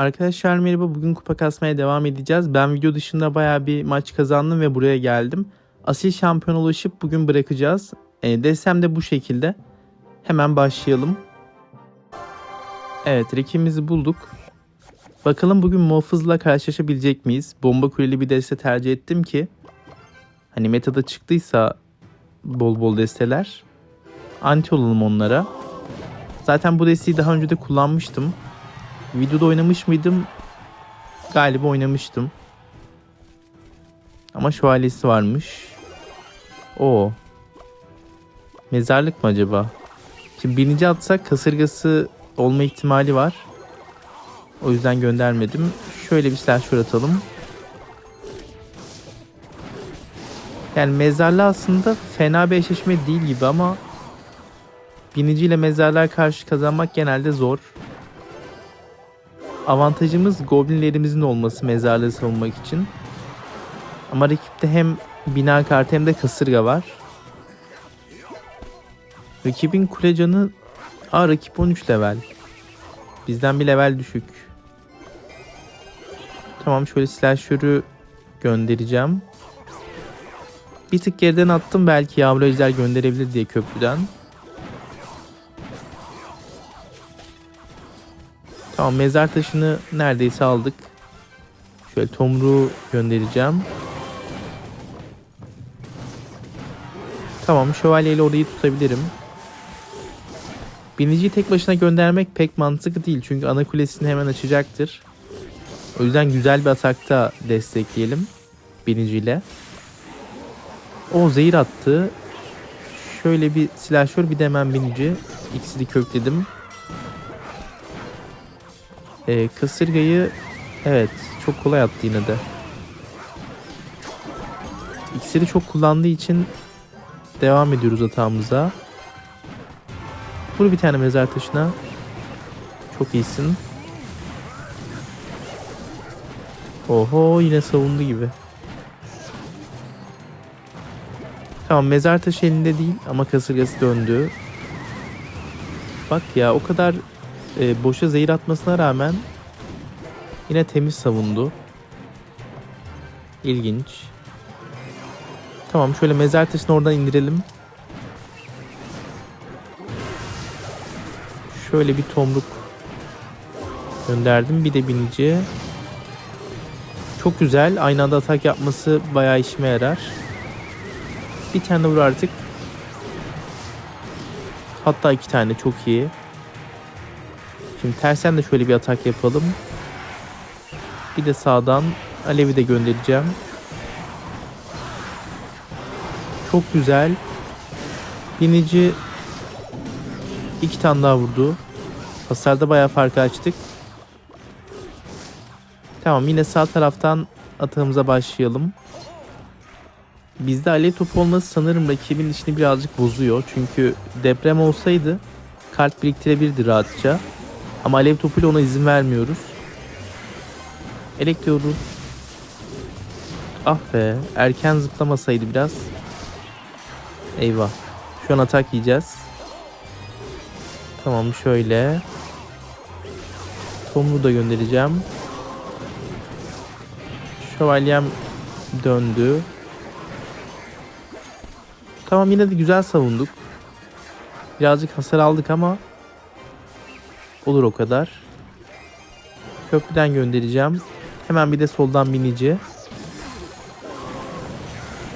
Arkadaşlar merhaba bugün kupa kasmaya devam edeceğiz. Ben video dışında baya bir maç kazandım ve buraya geldim. Asil şampiyon ulaşıp bugün bırakacağız. E, desem de bu şekilde. Hemen başlayalım. Evet rakibimizi bulduk. Bakalım bugün muhafızla karşılaşabilecek miyiz? Bomba kuleli bir deste tercih ettim ki hani metada çıktıysa bol bol desteler anti olalım onlara. Zaten bu desteği daha önce de kullanmıştım. Videoda oynamış mıydım? Galiba oynamıştım. Ama şövalyesi varmış. O. Mezarlık mı acaba? Şimdi birinci atsak kasırgası olma ihtimali var. O yüzden göndermedim. Şöyle bir slasher atalım. Yani mezarlığı aslında fena bir eşleşme değil gibi ama biniciyle mezarlığa karşı kazanmak genelde zor. Avantajımız goblinlerimizin olması mezarlığı savunmak için. Ama rakipte hem bina kartı hem de kasırga var. Rakibin kule canı... Aa rakip 13 level. Bizden bir level düşük. Tamam şöyle slasher'ı göndereceğim. Bir tık geriden attım belki yavru ejder gönderebilir diye köprüden. Tamam mezar taşını neredeyse aldık. Şöyle tomruğu göndereceğim. Tamam şövalyeyle orayı tutabilirim. Biniciyi tek başına göndermek pek mantıklı değil. Çünkü ana kulesini hemen açacaktır. O yüzden güzel bir atakta destekleyelim. Biniciyle. O zehir attı. Şöyle bir silahşör bir de hemen binici. İkisini kökledim. Ee, kasırgayı evet çok kolay attı yine de. İksiri çok kullandığı için devam ediyoruz atağımıza. Vur bir tane mezar taşına. Çok iyisin. Oho yine savundu gibi. Tamam mezar taşı elinde değil ama kasırgası döndü. Bak ya o kadar e, boşa zehir atmasına rağmen yine temiz savundu. İlginç. Tamam şöyle mezar taşını oradan indirelim. Şöyle bir tomruk gönderdim. Bir de binici. Çok güzel. Aynı anda atak yapması bayağı işime yarar. Bir tane vur artık. Hatta iki tane çok iyi. Şimdi tersen de şöyle bir atak yapalım. Bir de sağdan Alev'i de göndereceğim. Çok güzel. Binici iki tane daha vurdu. Hasarda bayağı fark açtık. Tamam yine sağ taraftan atağımıza başlayalım. Bizde alev topu olması sanırım rakibin işini birazcık bozuyor. Çünkü deprem olsaydı kart biriktirebilirdi rahatça. Ama alev topuyla ona izin vermiyoruz. Elektro Ah be erken zıplamasaydı biraz. Eyvah. Şu an atak yiyeceğiz. Tamam şöyle. Tomru da göndereceğim. Şövalyem döndü. Tamam yine de güzel savunduk. Birazcık hasar aldık ama olur o kadar. Köprüden göndereceğim. Hemen bir de soldan binici.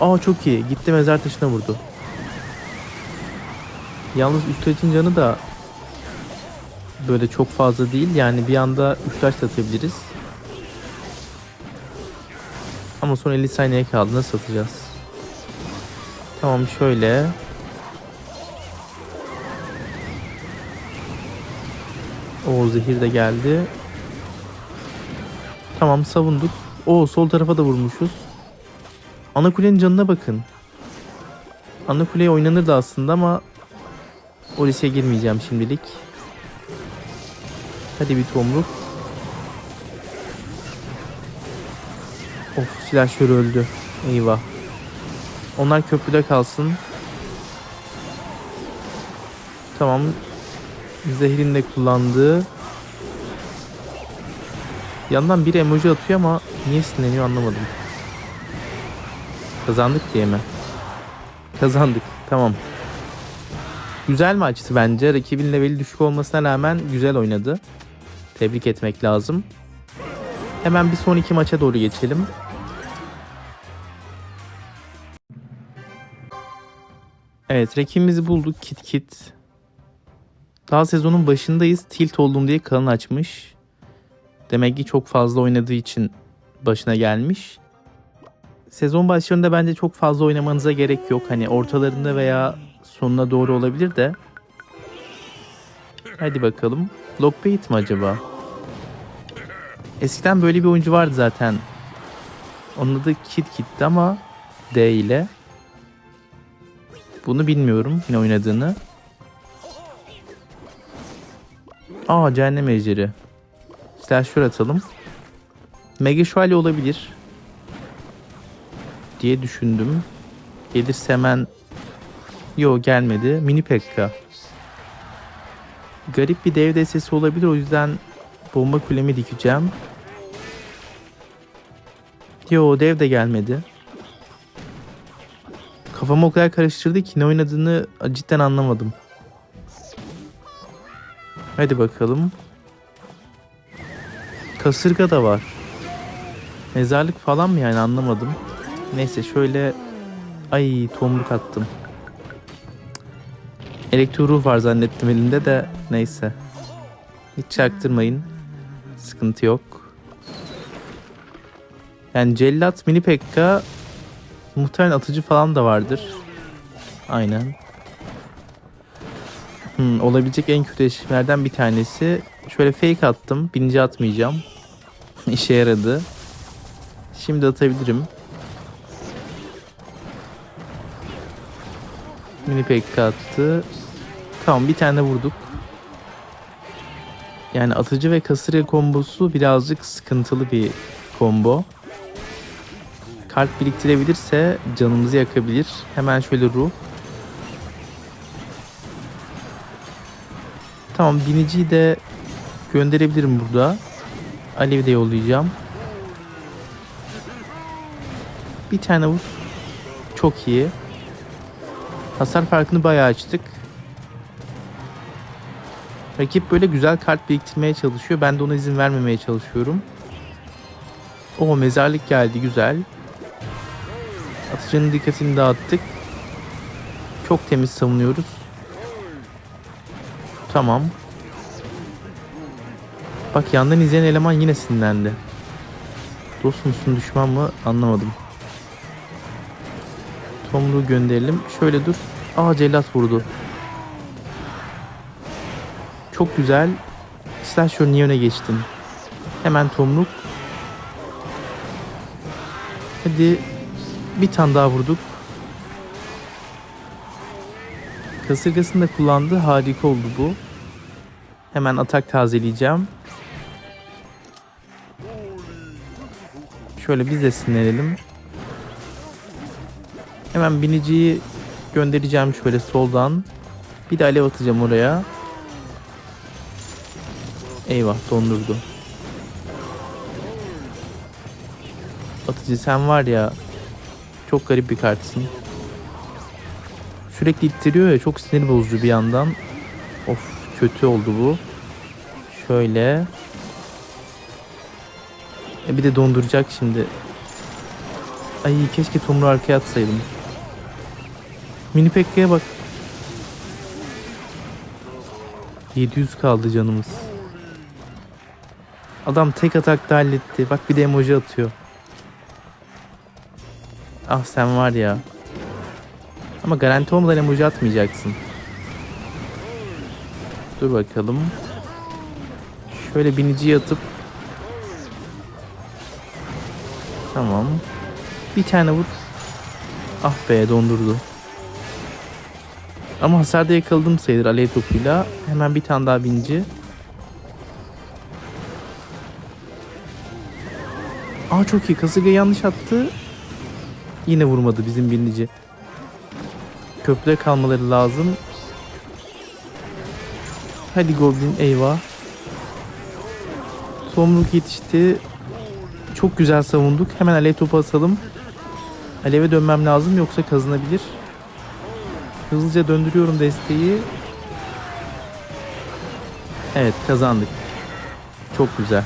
Aa çok iyi. Gitti mezar taşına vurdu. Yalnız üst taşın canı da böyle çok fazla değil. Yani bir anda 3 taş da atabiliriz. Ama son 50 saniye kaldı. Nasıl atacağız? Tamam şöyle. O zehir de geldi. Tamam savunduk. O sol tarafa da vurmuşuz. Ana kulenin canına bakın. Ana kuleye oynanırdı aslında ama o riske girmeyeceğim şimdilik. Hadi bir tomruk. Of silahşör öldü. Eyvah. Onlar köprüde kalsın. Tamam. Zehrin de kullandığı. Yandan biri emoji atıyor ama niye sinirleniyor anlamadım. Kazandık diye mi? Kazandık. Tamam. Güzel maçtı bence. Rakibin leveli düşük olmasına rağmen güzel oynadı. Tebrik etmek lazım. Hemen bir son iki maça doğru geçelim. Evet rakibimizi bulduk Kit Kit. Daha sezonun başındayız. Tilt oldum diye kanal açmış. Demek ki çok fazla oynadığı için başına gelmiş. Sezon başlarında bence çok fazla oynamanıza gerek yok. Hani ortalarında veya sonuna doğru olabilir de. Hadi bakalım. Lockbait mi acaba? Eskiden böyle bir oyuncu vardı zaten. Onun adı Kit Kit'ti ama D ile. Bunu bilmiyorum ne oynadığını. Aa cehennem ejderi. Slasher atalım. Mega Şövalye olabilir. Diye düşündüm. Gelirse hemen... Yo gelmedi. Mini Pekka. Garip bir dev destesi olabilir o yüzden bomba kulemi dikeceğim. Yo dev de gelmedi. Kafamı o kadar karıştırdı ki ne oynadığını cidden anlamadım. Hadi bakalım. Kasırga da var. Mezarlık falan mı yani anlamadım. Neyse şöyle ay tomruk attım. Elektro ruh var zannettim elinde de neyse. Hiç çaktırmayın. Sıkıntı yok. Yani cellat mini pekka muhtemelen atıcı falan da vardır. Aynen. Hmm, olabilecek en kötü eşleşmelerden bir tanesi. Şöyle fake attım. Bininci atmayacağım. İşe yaradı. Şimdi atabilirim. Mini pekka attı. Tamam bir tane vurduk. Yani atıcı ve kasırga kombosu birazcık sıkıntılı bir combo. Kart biriktirebilirse canımızı yakabilir. Hemen şöyle ruh. Tamam biniciyi de gönderebilirim burada. Alev'i de yollayacağım. Bir tane vur. Çok iyi. Hasar farkını bayağı açtık. Rakip böyle güzel kart biriktirmeye çalışıyor. Ben de ona izin vermemeye çalışıyorum. O mezarlık geldi güzel. Atıcının dikkatini dağıttık. Çok temiz savunuyoruz. Tamam. Bak yandan izleyen eleman yine sinirlendi. Dost musun düşman mı anlamadım. Tomruğu gönderelim. Şöyle dur. Aa cellat vurdu. Çok güzel. Slasher niye öne geçtin? Hemen tomruk. Hadi bir tane daha vurduk. Kasırgasını da kullandı. Harika oldu bu. Hemen atak tazeleyeceğim. Şöyle biz de sinirlenelim. Hemen biniciyi göndereceğim şöyle soldan. Bir de alev atacağım oraya. Eyvah dondurdu. Atıcı sen var ya çok garip bir kartsın. Sürekli ittiriyor ya çok sinir bozucu bir yandan. Of kötü oldu bu. Şöyle. E bir de donduracak şimdi. Ay keşke Tomru arkaya atsaydım. Mini Pekka'ya bak. 700 kaldı canımız. Adam tek atakta halletti. Bak bir de emoji atıyor. Ah sen var ya. Ama garanti olmadan emoji atmayacaksın. Dur bakalım. Şöyle biniciye atıp Tamam. Bir tane vur. Ah be dondurdu. Ama hasarda yakaladım sayılır alev topuyla. Hemen bir tane daha binici. Aa çok iyi. Kasırga yanlış attı. Yine vurmadı bizim binici. Köprüde kalmaları lazım. Hadi Goblin eyvah. Tomruk yetişti. Çok güzel savunduk. Hemen alev topu atalım. Aleve dönmem lazım yoksa kazanabilir. Hızlıca döndürüyorum desteği. Evet kazandık. Çok güzel.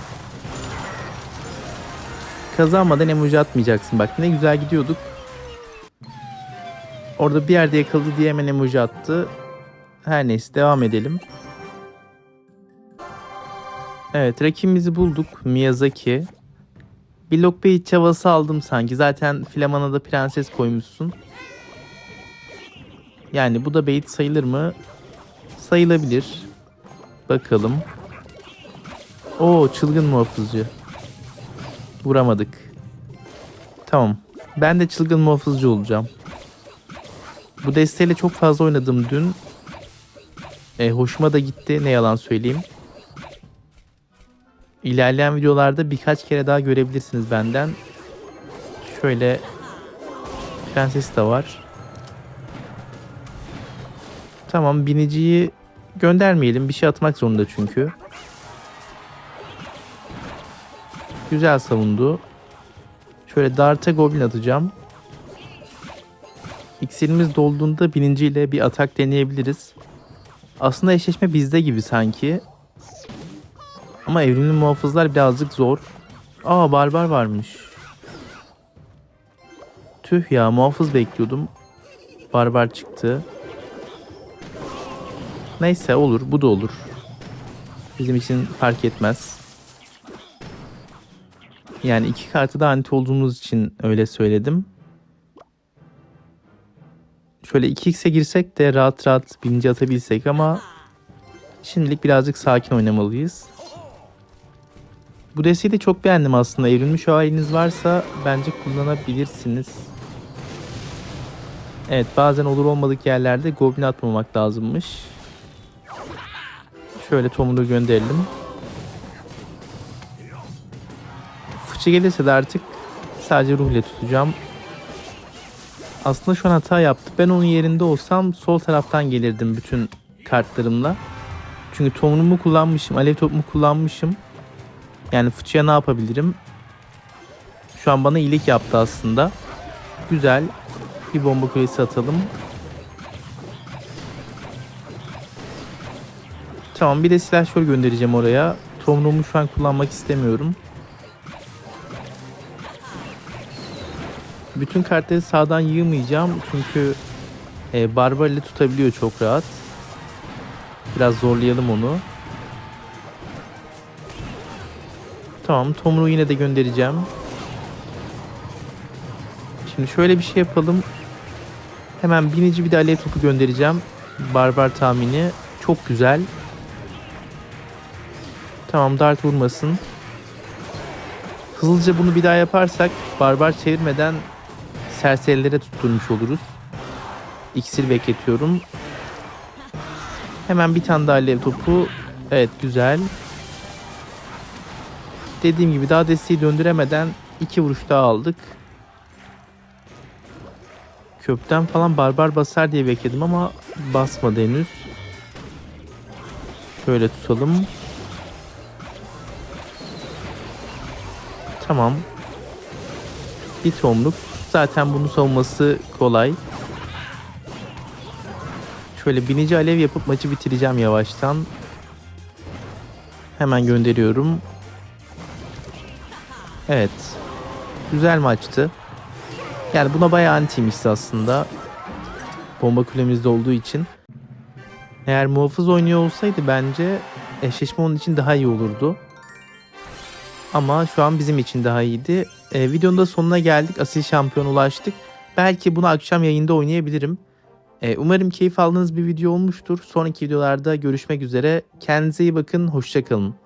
Kazanmadan emoji atmayacaksın. Bak ne güzel gidiyorduk. Orada bir yerde yakaladı diye hemen emoji attı. Her neyse devam edelim. Evet rakibimizi bulduk. Miyazaki. Bir Lockbait çavası aldım sanki. Zaten Flaman'a da prenses koymuşsun. Yani bu da bait sayılır mı? Sayılabilir. Bakalım. Oo çılgın muhafızcı. Vuramadık. Tamam. Ben de çılgın muhafızcı olacağım. Bu desteğiyle çok fazla oynadım dün. E, hoşuma da gitti ne yalan söyleyeyim. İlerleyen videolarda birkaç kere daha görebilirsiniz benden. Şöyle prenses de var. Tamam biniciyi göndermeyelim. Bir şey atmak zorunda çünkü. Güzel savundu. Şöyle Dart'a Goblin atacağım. İksirimiz dolduğunda birinciyle bir atak deneyebiliriz. Aslında eşleşme bizde gibi sanki. Ama evrimli muhafızlar birazcık zor. Aa barbar varmış. Tüh ya muhafız bekliyordum. Barbar çıktı. Neyse olur bu da olur. Bizim için fark etmez. Yani iki kartı da anti olduğumuz için öyle söyledim. Şöyle 2x'e girsek de rahat rahat birinci atabilsek ama şimdilik birazcık sakin oynamalıyız. Bu desteği de çok beğendim aslında. Evrilmiş haliniz varsa bence kullanabilirsiniz. Evet bazen olur olmadık yerlerde goblin atmamak lazımmış. Şöyle Tom'u gönderelim. Fıçı gelirse de artık sadece ruh ile tutacağım. Aslında şu an hata yaptık. Ben onun yerinde olsam sol taraftan gelirdim bütün kartlarımla. Çünkü tomunumu kullanmışım, alev topumu kullanmışım. Yani fıçıya ne yapabilirim? Şu an bana iyilik yaptı aslında. Güzel. Bir bomba kulesi atalım. Tamam bir de silahşör göndereceğim oraya. Tomruğumu şu an kullanmak istemiyorum. Bütün kartları sağdan yığmayacağım çünkü e, barbar ile tutabiliyor çok rahat. Biraz zorlayalım onu. Tamam Tomruğu yine de göndereceğim. Şimdi şöyle bir şey yapalım. Hemen binici bir de alev topu göndereceğim. Barbar tahmini. Çok güzel. Tamam dart vurmasın. Hızlıca bunu bir daha yaparsak barbar çevirmeden serserilere tutturmuş oluruz. İksir bekletiyorum. Hemen bir tane daha alev topu. Evet güzel. Dediğim gibi daha desteği döndüremeden iki vuruş daha aldık. Köpten falan barbar basar diye bekledim ama basmadı henüz. Şöyle tutalım. Tamam. Bir tomruk. Zaten bunu savunması kolay. Şöyle binici alev yapıp maçı bitireceğim yavaştan. Hemen gönderiyorum. Evet. Güzel maçtı. Yani buna bayağı antiymişti aslında. Bomba kulemizde olduğu için. Eğer muhafız oynuyor olsaydı bence eşleşme onun için daha iyi olurdu. Ama şu an bizim için daha iyiydi. Ee, videonun da sonuna geldik. Asil şampiyon ulaştık. Belki bunu akşam yayında oynayabilirim. Ee, umarım keyif aldığınız bir video olmuştur. Sonraki videolarda görüşmek üzere. Kendinize iyi bakın. Hoşçakalın.